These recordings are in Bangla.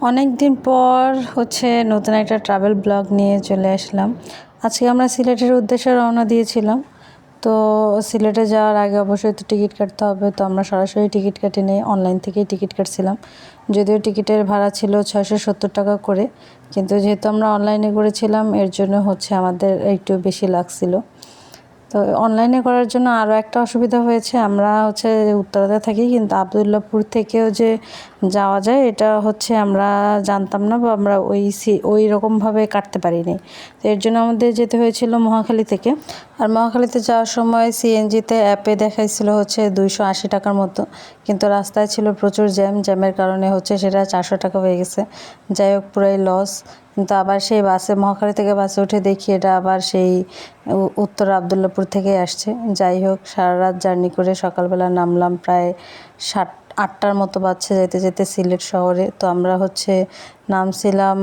অনেক দিন পর হচ্ছে নতুন একটা ট্রাভেল ব্লগ নিয়ে চলে আসলাম। আজকে আমরা সিলেটের উদ্দেশ্যে রওনা দিয়েছিলাম। তো সিলেটে যাওয়ার আগে অবশ্যই তো টিকিট কাটতে হবে, তো আমরা সরাসরি টিকিট কাটি নিয়ে অনলাইন থেকেই টিকিট কাটছিলাম। যদিও টিকিটের ভাড়া ছিল ছয়শো সত্তর টাকা করে, কিন্তু যেহেতু আমরা অনলাইনে করেছিলাম, এর জন্য হচ্ছে আমাদের একটু বেশি লাগছিল। তো অনলাইনে করার জন্য আরও একটা অসুবিধা হয়েছে, আমরা হচ্ছে উত্তরাতে থাকি, কিন্তু আবদুল্লাপুর থেকেও যে যাওয়া যায়, এটা হচ্ছে আমরা জানতাম না বা আমরা ওই সি, ওই রকমভাবে কাটতে পারিনি। তো এর জন্য আমাদের যেতে হয়েছিল মহাখালী থেকে। আর মহাখালীতে যাওয়ার সময় সিএনজিতে অ্যাপে দেখাইছিল হচ্ছে দুইশো আশি টাকার মতো। কিন্তু রাস্তায় ছিল প্রচুর জ্যাম, জ্যামের কারণে হচ্ছে সেটা চারশো টাকা হয়ে গেছে। যাই হোক, পুরাই লস কিন্তু আবার সেই বাসে, মহাখালী থেকে বাসে উঠে দেখি এটা আবার সেই উত্তর আবদুল্লাপুর থেকে আসছে। যাই হোক, সারা রাত জার্নি করে সকালবেলা নামলাম প্রায় সাত আটটার মতো বাচ্চা যেতে যেতে সিলেট শহরে। তো আমরা হচ্ছে নামছিলাম,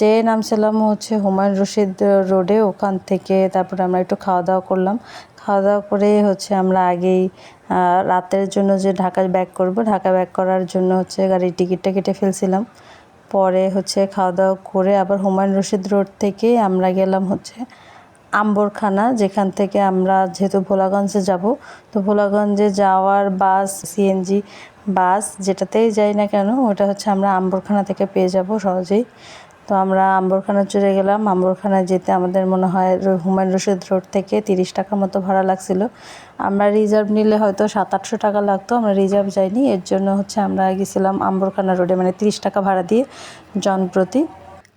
যে নামছিলাম হচ্ছে হুমায়ুন রশিদ রোডে, ওখান থেকে তারপরে আমরা একটু খাওয়া দাওয়া করলাম। খাওয়া দাওয়া করে হচ্ছে আমরা আগেই রাতের জন্য যে ঢাকায় ব্যাক করব, ঢাকা ব্যাক করার জন্য হচ্ছে গাড়ির টিকিটটা কেটে ফেলছিলাম। পরে হচ্ছে খাওয়া দাওয়া করে আবার হুমায়ুন রশিদ রোড থেকে আমরা গেলাম হচ্ছে আম্বরখানা, যেখান থেকে আমরা যেহেতু ভোলাগঞ্জে যাব, তো ভোলাগঞ্জে যাওয়ার বাস, সিএনজি বাস যেটাতেই যাই না কেন, ওটা হচ্ছে আমরা আম্বরখানা থেকে পেয়ে যাব সহজেই। তো আমরা আম্বরখানা চলে গেলাম। আম্বরখানায় যেতে আমাদের মনে হয় হুমায়ুন রশিদ রোড থেকে তিরিশ টাকা মতো ভাড়া লাগছিল। আমরা রিজার্ভ নিলে হয়তো সাত, আটশো টাকা লাগতো, আমরা রিজার্ভ যাইনি। এর জন্য হচ্ছে আমরা গেছিলাম আম্বরখানা রোডে মানে তিরিশ টাকা ভাড়া দিয়ে জনপ্রতি।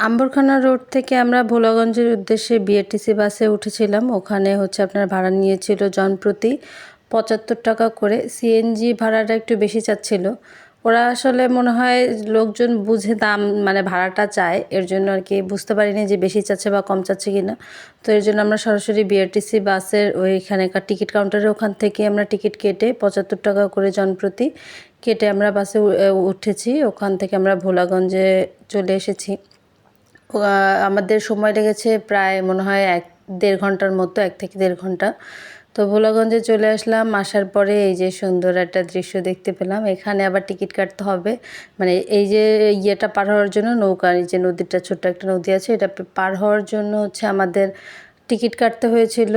আম্বরখানা রোড থেকে আমরা ভোলাগঞ্জের উদ্দেশ্যে বিএটিসি বাসে উঠেছিলাম। ওখানে হচ্ছে আপনার ভাড়া নিয়েছিল জনপ্রতি পঁচাত্তর টাকা করে। সিএনজি ভাড়াটা একটু বেশি চাচ্ছিল। ওরা আসলে মনে হয় লোকজন বুঝে দাম মানে ভাড়াটা চায়। এর জন্য আর কি বুঝতে পারিনি যে বেশি চাচ্ছে বা কম চাচ্ছে কি না তো এর জন্য আমরা সরাসরি বিআরটিসি বাসের ওইখানেকার টিকিট কাউন্টারে ওখান থেকে আমরা টিকিট কেটে পঁচাত্তর টাকা করে জনপ্রতি কেটে আমরা বাসে উঠেছি। ওখান থেকে আমরা ভোলাগঞ্জে চলে এসেছি। আমাদের সময় লেগেছে প্রায় মনে হয় এক, দেড় ঘণ্টার মতো, এক থেকে দেড় ঘণ্টা। তো ভোলাগঞ্জে চলে আসলাম, আসার পরে এই যে সুন্দর একটা দৃশ্য দেখতে পেলাম। এখানে আবার টিকিট কাটতে হবে। মানে এই যে ইয়েটা পার হওয়ার জন্য নৌকা, এই যে নদীটা, ছোট্ট একটা নদী আছে, এটা পার হওয়ার জন্য হচ্ছে আমাদের টিকিট কাটতে হয়েছিল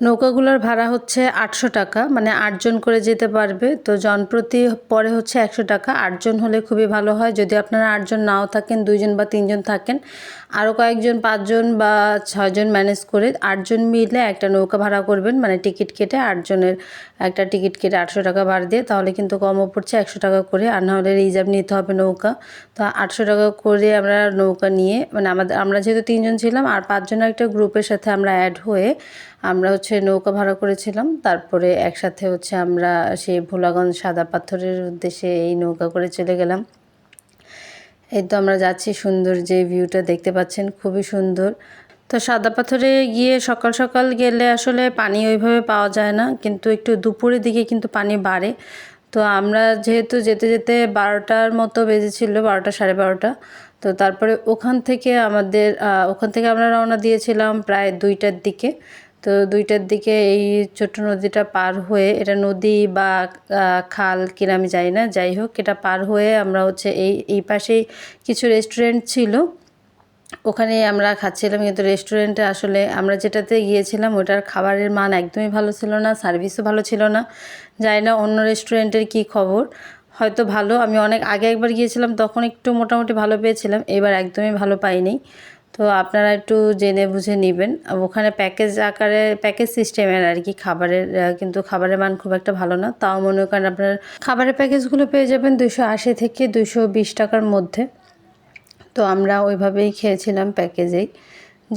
নৌকাগুলোর ভাড়া হচ্ছে আটশো টাকা মানে আটজন করে যেতে পারবে। তো জনপ্রতি পরে হচ্ছে একশো টাকা। আটজন হলে খুবই ভালো হয়। যদি আপনারা আটজন নাও থাকেন দুইজন বা তিনজন থাকেন আরও কয়েকজন পাঁচজন বা ছয়জন ম্যানেজ করে আটজন মিলে একটা নৌকা ভাড়া করবেন। মানে টিকিট কেটে আটজনের একটা টিকিট কেটে আটশো টাকা ভাড়া দিয়ে, তাহলে কিন্তু কমও পড়ছে একশো টাকা করে। আর নাহলে রিজার্ভ নিতে হবে নৌকা। তো আটশো টাকা করে আমরা নৌকা নিয়ে মানে আমাদের, আমরা যেহেতু তিনজন ছিলাম আর পাঁচজনের একটা গ্রুপের সাথে আমরা অ্যাড হয়ে আমরা হচ্ছে নৌকা ভাড়া করেছিলাম। তারপরে একসাথে হচ্ছে আমরা সেই ভোলাগঞ্জ সাদা পাথরের উদ্দেশ্যে এই নৌকা করে চলে গেলাম। এই তো আমরা যাচ্ছি সুন্দর যে ভিউটা দেখতে পাচ্ছেন, খুবই সুন্দর। তো সাদা পাথরে গিয়ে সকাল সকাল গেলে আসলে পানি ওইভাবে পাওয়া যায় না, কিন্তু একটু দুপুরের দিকে কিন্তু পানি বাড়ে। তো আমরা যেহেতু যেতে যেতে বারোটার মতো বেজেছিল, বারোটা সাড়ে বারোটা। তো তারপরে ওখান থেকে আমাদের ওখান থেকে আমরা রওনা দিয়েছিলাম প্রায় দুইটার দিকে। তো দুইটার দিকে এই ছোট্ট নদীটা পার হয়ে, এটা নদী বা খাল কিনা আমি জানি না, যাই হোক, এটা পার হয়ে আমরা হচ্ছে এই এই পাশেই কিছু রেস্টুরেন্ট ছিল। ওখানে আমরা খাচ্ছিলাম, কিন্তু রেস্টুরেন্টে আসলে আমরা যেটাতে গিয়েছিলাম, ওটার খাবারের মান একদমই ভালো ছিল না সার্ভিসও ভালো ছিল না। জানি না অন্য রেস্টুরেন্টের কি খবর। হয়তো ভালো, আমি অনেক, আগে একবার গিয়েছিলাম, তখন একটু মোটামুটি ভালো পেয়েছিলাম, এবার একদমই ভালো পাইনি। তো আপনারা একটু জেনে বুঝে নেবেন। ওখানে প্যাকেজ আকারে প্যাকেজ সিস্টেমের আর কি খাবারের কিন্তু খাবারের মান খুব একটা ভালো না। তাও মনে করেন আপনার খাবারের প্যাকেজগুলো পেয়ে যাবেন দুশো আশি থেকে দুশো বিশ টাকার মধ্যে। তো আমরা ওইভাবেই খেয়েছিলাম প্যাকেজেই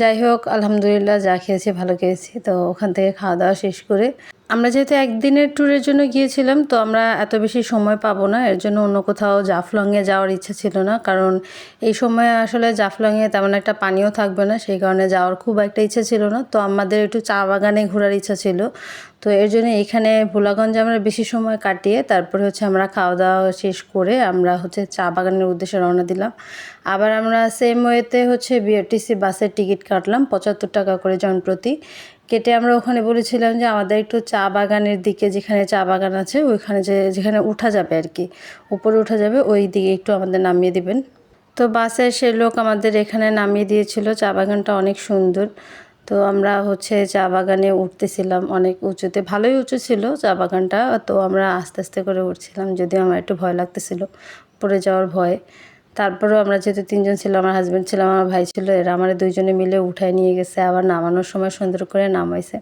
যাই হোক, আলহামদুলিল্লাহ যা খেয়েছি ভালো খেয়েছি। তো ওখান থেকে খাওয়া দাওয়া শেষ করে আমরা যেহেতু একদিনের ট্যুরের জন্য গিয়েছিলাম, তো আমরা এত বেশি সময় পাবো না। এর জন্য অন্য কোথাও জাফলংয়ে যাওয়ার ইচ্ছা ছিল না। কারণ এই সময় আসলে জাফলংয়ে তেমন একটা পানিও থাকবে না, সেই কারণে যাওয়ার খুব একটা ইচ্ছা ছিল না। তো আমাদের একটু চা বাগানে ঘোরার ইচ্ছা ছিল। তো এর জন্য এখানে ভোলাগঞ্জে আমরা বেশি সময় কাটিয়ে, তারপরে হচ্ছে আমরা খাওয়া দাওয়া শেষ করে আমরা হচ্ছে চা বাগানের উদ্দেশ্যে রওনা দিলাম। আবার আমরা সেম ওয়েতে হচ্ছে বিআরটিসি বাসের টিকিট কাটলাম, পঁচাত্তর টাকা করে জনপ্রতি কেটে আমরা ওখানে বলেছিলাম যে আমাদের একটু চা বাগানের দিকে যেখানে চা বাগান আছে, ওইখানে যে, যেখানে উঠা যাবে আর কি। উপরে উঠা যাবে, ওই দিকে একটু আমাদের নামিয়ে দিবেন। তো বাসে সে লোক আমাদের এখানে নামিয়ে দিয়েছিল। চা বাগানটা অনেক সুন্দর। তো আমরা হচ্ছে চা বাগানে উঠতেছিলাম। অনেক উঁচুতে, ভালোই উঁচু ছিল চা বাগানটা। তো আমরা আস্তে আস্তে করে উঠছিলাম, যদিও আমার একটু ভয় লাগতেছিল। পড়ে যাওয়ার ভয়। তারপরেও আমরা যেহেতু তিনজন ছিল আমার হাজব্যান্ড ছিল, আমার ভাই ছিল, এরা আমার দুইজনে মিলে উঠায় নিয়ে গেছে, আবার নামানোর সময় সুন্দর করে নামাইছে।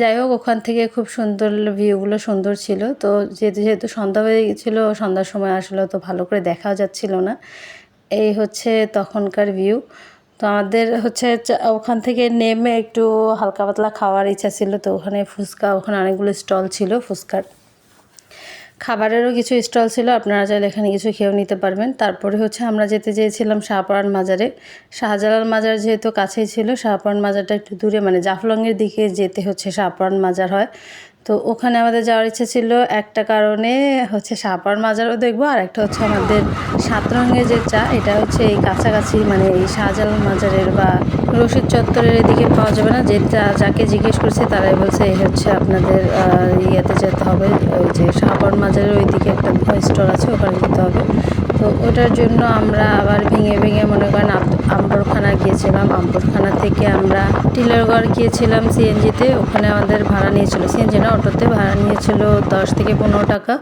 যাই হোক, ওখান থেকে খুব সুন্দর ভিউগুলো সুন্দর ছিল। তো যেহেতু যেহেতু সন্ধ্যা হয়ে গেছিল, সন্ধ্যার সময় আসলে তো ভালো করে দেখাও যাচ্ছিল না। এই হচ্ছে তখনকার ভিউ তো আমাদের হচ্ছে ওখান থেকে নেমে একটু হালকা পাতলা খাওয়ার ইচ্ছা ছিল, তো ওখানে ফুচকা, ওখানে অনেকগুলো স্টল ছিল ফুচকার। খাবারেরও কিছু স্টল ছিল, আপনারা চাইলে এখানে কিছু খেয়েও নিতে পারবেন। তারপরে হচ্ছে আমরা যেতে চেয়েছিলাম শাহপরান মাজারে। শাহজালাল মাজার যেহেতু কাছেই ছিল, শাহপরান মাজারটা একটু দূরে মানে জাফলংয়ের দিকে যেতে হচ্ছে শাহপরান মাজার হয়। তো ওখানে আমাদের যাওয়ার ইচ্ছে ছিল। একটা কারণে হচ্ছে সাপার মাজারও দেখব, আর একটা হচ্ছে আমাদের সাত রঙের যে চা, এটা হচ্ছে এই কাছাকাছি মানে এই শাহজালাল মাজারের বা রশিদ চত্বরের এদিকে পাওয়া যাবে না। যে যাকে জিজ্ঞেস করছে তারাই বলছে এই হচ্ছে আপনাদের ইয়েতে যেতে হবে, ওই যে সাপার মাজারের ওই দিকে একটা স্টোর আছে, ওখানে যেতে হবে। তো ওটার জন্য আমরা আবার ভেঙে ভেঙে মনে করেন আম্বরখানা গিয়েছিলাম। আম্বরখানা থেকে আমরা টিলারগড় গিয়েছিলাম সিএনজিতে ওখানে আমাদের ভাড়া নিয়েছিল। সিএনজি না অটোতে ভাড়া নিয়েছিল দশ থেকে পনেরো টাকা।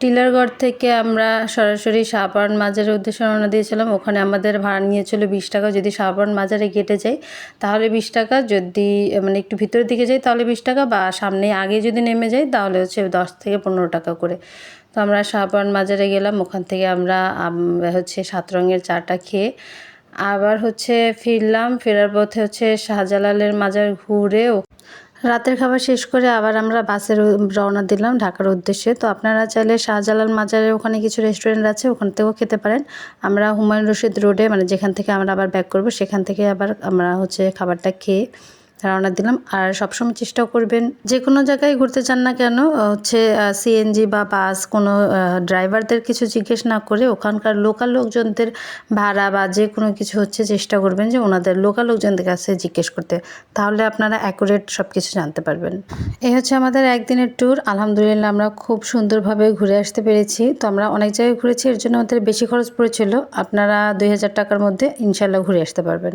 টিলারগড় থেকে আমরা সরাসরি শাহপাড়ন মাজারের উদ্দেশ্যে রওনা দিয়েছিলাম। ওখানে আমাদের ভাড়া নিয়েছিল বিশ টাকা। যদি শাহপাড়ন মাজারে গেটে যাই তাহলে বিশ টাকা। যদি মানে একটু ভিতরের দিকে যাই, তাহলে বিশ টাকা। বা সামনে আগে যদি নেমে যাই, তাহলে হচ্ছে দশ থেকে পনেরো টাকা করে। তো আমরা শাহপাড়ন মাজারে গেলাম। ওখান থেকে আমরা হচ্ছে সাত রঙের চাটা খেয়ে আবার হচ্ছে ফিরলাম। ফেরার পথে হচ্ছে শাহজালালের মাজার ঘুরে রাতের খাবার শেষ করে আবার আমরা বাসের রওনা দিলাম ঢাকার উদ্দেশ্যে। তো আপনারা চাইলে শাহজালাল মাজারের ওখানে কিছু রেস্টুরেন্ট আছে ওখান থেকেও খেতে পারেন। আমরা হুমায়ুন রশিদ রোডে মানে যেখান থেকে আমরা আবার ব্যাক করব, সেখান থেকে আবার আমরা হচ্ছে খাবারটা খেয়ে রওনা দিলাম। আর সবসময় চেষ্টা করবেন যে কোনো জায়গায় ঘুরতে চান না কেন হচ্ছে সিএনজি বা বাস কোনো ড্রাইভারদের কিছু জিজ্ঞেস না করে ওখানকার লোকাল লোকজনদের ভাড়া বা যে কোনো কিছু হচ্ছে চেষ্টা করবেন যে ওনাদের লোকাল লোকজনদের কাছে জিজ্ঞেস করতে। তাহলে আপনারা অ্যাকুরেট সব কিছু জানতে পারবেন। এই হচ্ছে আমাদের একদিনের ট্যুর। আলহামদুলিল্লাহ আমরা খুব সুন্দরভাবে ঘুরে আসতে পেরেছি। তো আমরা অনেক জায়গায় ঘুরেছি, এর জন্য আমাদের বেশি খরচ পড়েছিল। আপনারা দুই হাজার টাকার মধ্যে ইনশাল্লাহ ঘুরে আসতে পারবেন।